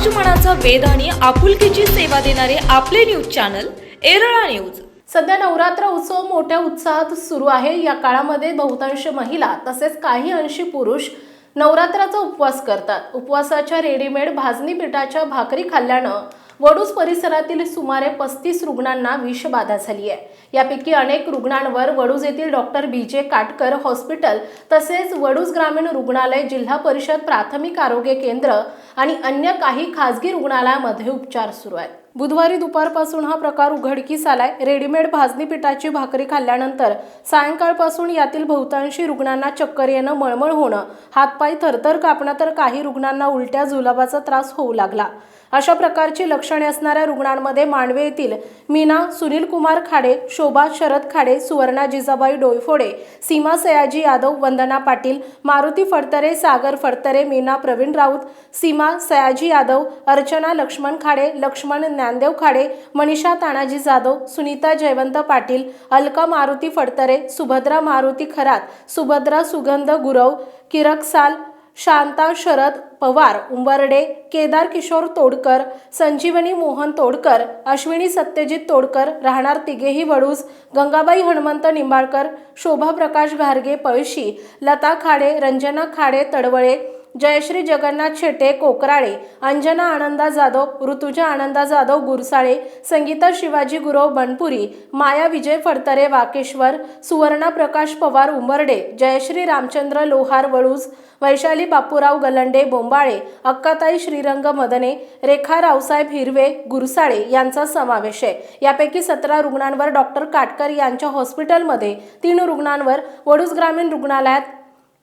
समाज मनाचा आणि आपुलकीची सेवा देणारे आपले न्यूज चॅनल एरळा न्यूज. सध्या नवरात्र उत्सव मोठ्या उत्साहात सुरू आहे. या काळामध्ये बहुतांश महिला तसेच काही अंशी पुरुष नवरात्राचा उपवास करतात. उपवासाच्या रेडीमेड भाजणी पिठाच्या भाकरी खाल्ल्यानं वडूस परिसरातील सुमारे पस्तीस रुग्णांना विषबाधा झाली आहे. यापैकी अनेक रुग्णांवर वडूज येथील doctor B J Katkar hospital तसेच वडूज ग्रामीण रुग्णालय जिल्हा परिषद प्राथमिक आरोग्य केंद्र आणि अन्य काही खासगी रुग्णालयामध्ये उपचार सुरू आहेत. बुधवारी दुपारपासून हा प्रकार उघडकीस आलाय. रेडीमेड भाजणी पिठाची भाकरी खाल्ल्यानंतर सायंकाळपासून यातील बहुतांशी रुग्णांना चक्कर येणं मळमळ होणं हातपाय थरथर कापणं तर काही रुग्णांना उलट्या जुलाबाचा त्रास होऊ लागला. अशा प्रकारची लक्षणे असणाऱ्या रुग्णांमध्ये मांडवे येथील मीना सुनील कुमार खाडे शोभा शरद खाडे सुवर्णा जिजाबाई डोयफोडे सीमा सयाजी यादव वंदना पाटील मारुती फडतरे सागर फडतरे मीना प्रवीण राऊत सीमा सयाजी यादव अर्चना लक्ष्मण खाडे लक्ष्मण ज्ञानदेव खाडे मनीषा तानाजी जाधव सुनीता जयवंत पाटील अलका मारुती फडतरे सुभद्रा मारुती खरात सुभद्रा सुगंध गुरव किरकसाल शांता शरद पवार उंबर्डे केदार किशोर तोडकर संजीवनी मोहन तोडकर अश्विनी सत्यजित तोडकर राहणार तिघेही वडूज गंगाबाई हनुमंत निंबाळकर शोभा प्रकाश घारगे पळशी लता खाडे रंजना खाडे तडवळे जयश्री जगन्नाथ शेटे कोकराळे अंजना आनंदा जाधव ऋतुजा आनंदा जाधव गुरसाळे संगीता शिवाजी गुरव बनपुरी माया विजय फडतरे वाकेश्वर सुवर्णा प्रकाश पवार उमरडे जयश्री रामचंद्र लोहार वळूज वैशाली बापूराव गलंडे बोंबाळे अक्काताई श्रीरंग मदने रेखा रावसाहेब हिरवे गुरसाळे यांचा समावेश आहे. यापैकी सतरा रुग्णांवर डॉक्टर काटकर यांच्या हॉस्पिटलमध्ये तीन रुग्णांवर वडूज ग्रामीण रुग्णालयात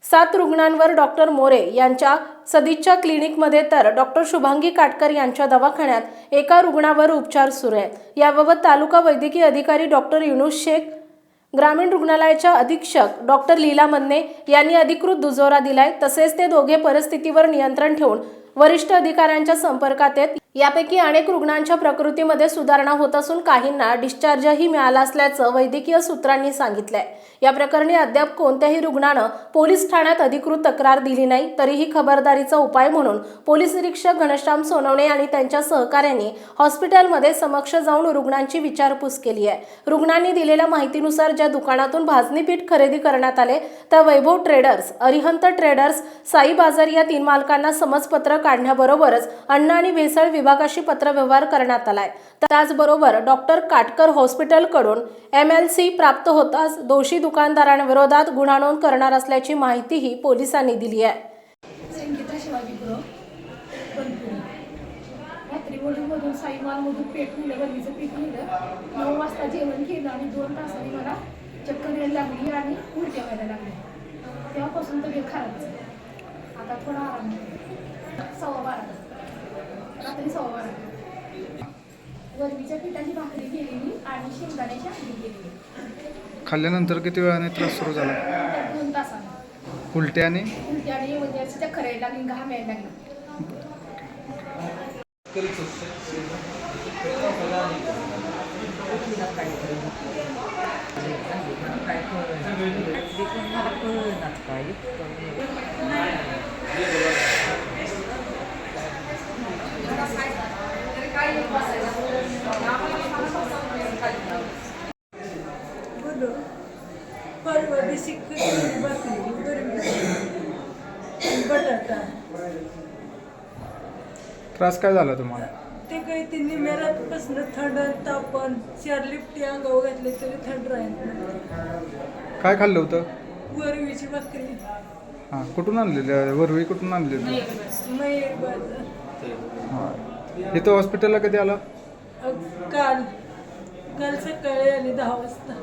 सात रुग्णांवर डॉक्टर मोरे यांच्या सदिच्छा क्लिनिकमध्ये तर डॉक्टर शुभांगी काटकर यांच्या दवाखान्यात एका रुग्णावर उपचार सुरू आहेत. याबाबत तालुका वैद्यकीय अधिकारी डॉक्टर युनुस शेख ग्रामीण रुग्णालयाच्या अधीक्षक डॉक्टर लीला मन्ने यांनी अधिकृत दुजोरा दिलाय. तसेच ते दोघे परिस्थितीवर नियंत्रण ठेवून वरिष्ठ अधिकाऱ्यांच्या संपर्कात आहेत. यापैकी अनेक रुग्णांच्या प्रकृतीमध्ये सुधारणा होत असून काहींना डिस्चार्जही मिळाला असल्याचं वैद्यकीय सूत्रांनी सांगितलंय. या प्रकरणी अद्याप कोणत्याही रुग्णानं पोलीस ठाण्यात अधिकृत तक्रार दिली नाही तरीही खबरदारीचा उपाय म्हणून पोलीस निरीक्षक घनश्याम सोनवणे आणि त्यांच्या सहकाऱ्यांनी हॉस्पिटलमध्ये समक्ष जाऊन रुग्णांची विचारपूस केली आहे. रुग्णांनी दिलेल्या माहितीनुसार ज्या दुकानातून भाजणी पीठ खरेदी करण्यात आले त्या वैभव ट्रेडर्स अरिहंत ट्रेडर्स साई बाजार या तीन मालकांना समजपत्र काढण्याबरोबरच अन्न आणि भेसळ विभागाशी पत्रव्यवहार करण्यात आलाय. त्याचबरोबर डॉक्टर काटकर हॉस्पिटलकडून एम एल सी प्राप्त होताच दोषी दुकानदारांविरोधात गुन्हा नोंद करणार असल्याची माहितीही पोलिसांनी दिली आहे. संगीता साईमालमधून पेट नेलं गल्लीचं पीठ नेलं नऊ वाजता जेवण केलं आणि दोन तासांनी मला चक्कर यायला लागली आणि उलट्या व्हायला लागल्या. तेव्हापासून तब्येत खराब आता थोडा आराम. सव्वा बारा रात्री सव्वा बारा वरवीच्या पिठाची भाकरी केलेली आणि शेंगदाण्याची केलेली. खाल्ल्यानंतर किती वेळाने त्रास सुरू झाला? दोन तासांनी. उलट्या आणि? उलट्या आणि म्हणजे असं चक्कर यायला लागली घाम यायला लागला. परवा दिवशी खिचडी भाकरी गरमी बटाटा. त्रास काय झाला तुम्हाला? ते काही ते निमेरातपासून थंड तापण चार लिपटी अंगावर घातले तरी थंड राहत नाही काय खाल्लं होतं? वरवीची भाकरी. हां कुठून आणलेलं? वरवी कुठून आणलेलं? बाजार. हां. इथं हॉस्पिटलला कधी आला? काल. काल सकाळी आली दहा वाजता.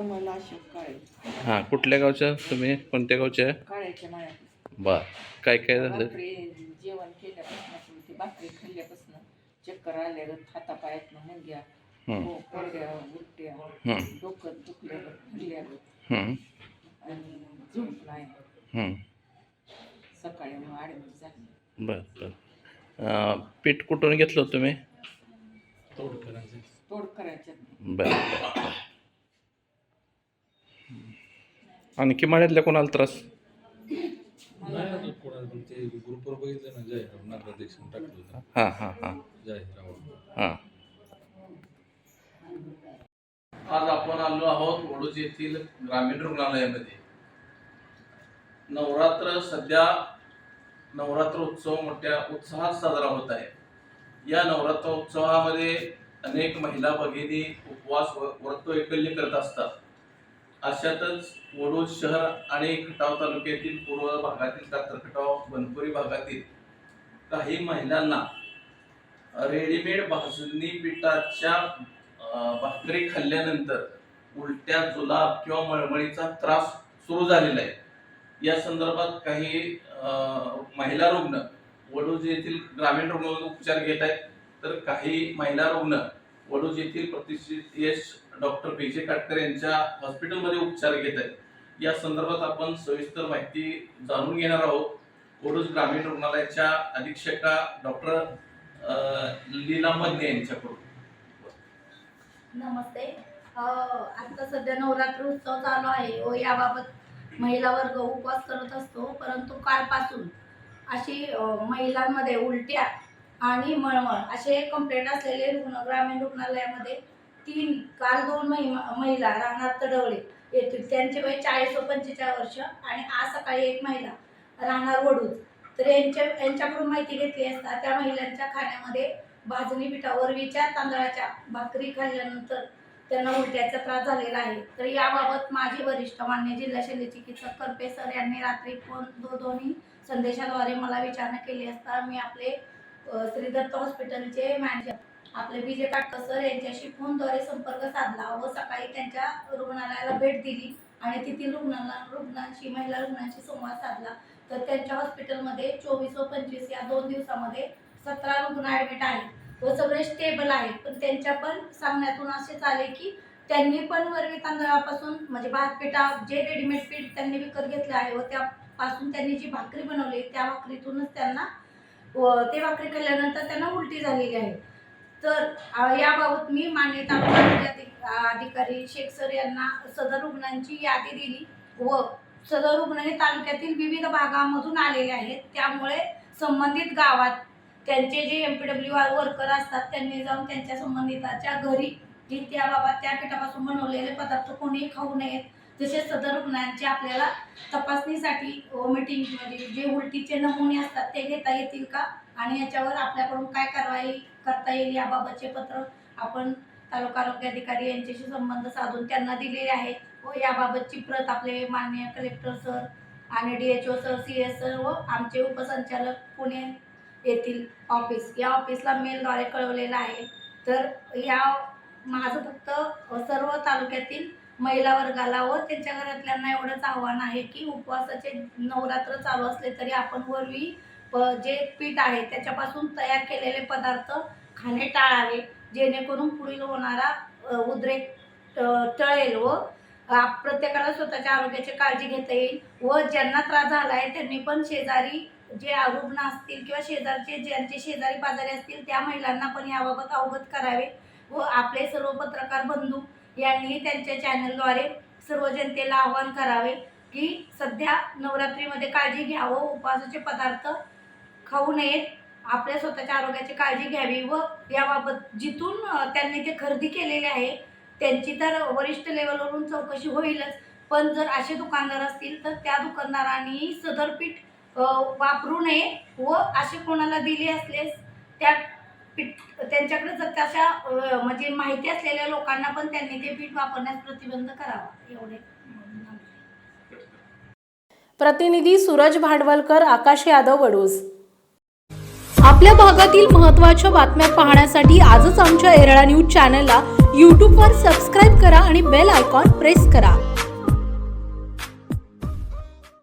कमल अशोक काळे हां कुठल्या गावच्या तुम्ही? कोणत्या गावच्या? बर. काय काय झालं? जेवण केल्यापासून ती बाकरी खाल्ल्यापासून चक्कर आल्या हातापायात मुंग्या हो, आणि नाही. सकाळी मग पीठ कुठून घेतलं तुम्ही? तोड करायचं बर बर. आणि किमाड्यातल्या कोणाला त्रास? हां हां हां. जय हां. आज आपण आलो आहोत वडूज येथील ग्रामीण रुग्णालयामध्ये. नवरात्र सध्या नवरात्र उत्सव मोठ्या उत्साहात साजरा होत आहे. या नवरात्र उत्सवामध्ये अनेक महिला भगिनी उपवास व व्रत वैकल्य करत असतात. अशातच वडोद शहर आणि खटाव तालुक्यातील पूर्व भागातील कातरखटाव बनपुरी भागातील काही महिलांना रेडीमेड भाजणी पिठाच्या भाकरी खाल्ल्यानंतर उलट्या जुलाब किंवा मळमळीचा त्रास सुरू झालेला आहे. या संदर्भात काही महिला रुग्ण वडोज येथील ग्रामीण रुग्णालयात उपचार घेत आहेत. तर काही महिला रुग्ण वडूज येथील प्रतिष्ठित यश डॉक्टर पी जे काटकर यांच्या हॉस्पिटलमध्ये उपचार घेत आहेत. या संदर्भात आपण सविस्तर माहिती जाणून घेणार आहोत. वडूज ग्रामीण रुग्णालयाच्या अधीक्षका डॉक्टर लीला मध्य यांच्याकडून. नमस्ते. आता सध्या नवरात्र उत्सव चालू आहे व याबाबत महिला वर्ग उपवास करत असतो परंतु कालपासून अशी महिलांमध्ये उलट्या आणि मळमळ असे कंप्लेंट असलेले रुग्ण ग्रामीण रुग्णालयामध्ये तीन काल दोन महिमा महिला राहणार तडवळे येथील त्यांचे वय चाळीस व पंचेचाळीस वर्ष आणि आज सकाळी एक महिला राहणार वडूज तर यांच्या यांच्याकडून माहिती घेतली असता त्या महिलांच्या खाण्यामध्ये भाजणी पिठावर विचार तांदळाच्या भाकरी खाल्ल्यानंतर त्यांना उलट्याचा त्रास झालेला आहे. तर याबाबत माझे वरिष्ठ मान्य जिल्हा शल्य चिकित्सक करपे सर यांनी रात्री फोन दो दोन्ही संदेशाद्वारे मला विचारणा केली असता मी आपले श्रीदत्त श्री दत्त हॉस्पिटलचे मॅनेजर आपले विजय काटकर सर यांच्याशी फोनद्वारे संपर्क साधला व सकाळी त्यांच्या रुग्णालयाला भेट दिली आणि तेथील रुग्णाला रुग्णांशी महिला रुग्णांशी संवाद साधला. तर त्यांच्या हॉस्पिटलमध्ये चोवीस व पंचवीस या दोन दिवसामध्ये सतरा रुग्ण ॲडमिट आहेत व सगळे स्टेबल आहेत. पण त्यांच्या पण सांगण्यातून असेच आले की त्यांनी पण वरवी तांदळापासून म्हणजे भात पिठा जे रेडीमेड पीठ त्यांनी विकत घेतलं आहे व त्यापासून त्यांनी जी भाकरी बनवली त्या भाकरीतूनच त्यांना ते भाकरी खाल्ल्यानंतर त्यांना उलटी झालेली आहे. तर याबाबत मी मान्य तालुका अधिक- अधिकारी शेख सर यांना सदर रुग्णांची यादी दिली व सदर रुग्ण हे तालुक्यातील विविध भागामधून आलेले आहेत. त्यामुळे संबंधित गावात त्यांचे जे M P W R worker असतात त्यांनी जाऊन त्यांच्या संबंधिताच्या घरी जी त्या बाबा त्या पिठापासून बनवलेले पदार्थ कोणीही खाऊ नयेत. तसेच सदर रुग्णांची आपल्याला तपासणीसाठी मीटिंग म्हणजे जे उलटीचे नमुने असतात ते घेता येतील का? आणि याच्यावर आपल्याकडून काय कारवाई करता येईल याबाबतचे पत्र आपण तालुका आरोग्य अधिकारी यांच्याशी संबंध साधून त्यांना दिलेले आहे व याबाबतची प्रत आपले माननीय कलेक्टर सर आणि D H O sir C S sir व आमचे उपसंचालक पुणे येथील ऑफिस. या ऑफिसला मेलद्वारे कळवलेलं आहे. तर या माझं फक्त सर्व तालुक्यातील महिला वर्गाला व त्यांच्या घरातल्यांना एवढंच आव्हान आहे की उपवासाचे नवरात्र चालू असले तरी आपण वरवी प- जे पीठ आहे त्याच्यापासून तयार केलेले पदार्थ खाणे टाळावे जेणेकरून पुढील होणारा उद्रेक टळेल व प्रत्येकाला स्वतःच्या आरोग्याची काळजी घेता येईल व ज्यांना त्रास झाला आहे त्यांनी पण शेजारी जे रुग्ण असतील किंवा शेजारचे ज्यांचे शेजारी पाजारी असतील त्या महिलांना पण याबाबत अवगत करावे व आपले सर्व पत्रकार बंधू यांनी त्यांच्या चॅनलद्वारे सर्व जनतेला आवाहन करावे की सध्या नवरात्रीमध्ये काळजी घ्यावं उपवासाचे पदार्थ खाऊ नयेत. आपल्या स्वतःच्या आरोग्याची काळजी घ्यावी व याबाबत जिथून त्यांनी ते खरेदी केलेले आहे त्यांची तर वरिष्ठ लेवलवरून चौकशी होईलच. पण जर असे दुकानदार असतील तर त्या दुकानदारांनी सदरपीठ वापरू नये व असे कोणाला दिले असलेस त्या पीठ त्यांच्याकडे जर तशा म्हणजे माहिती असलेल्या लोकांना पण त्यांनी ते पीठ वापरण्यास प्रतिबंध करावा एवढे म्हणून प्रतिनिधी सूरज भांडवलकर आकाश यादव वडूज आपल्या भागातील महत्त्वाच्या बातम्या पाहण्यासाठी आजच आमच्या एरळा न्यूज चॅनलला यूट्यूबवर सबस्क्राईब करा आणि बेल आयकॉन प्रेस करा.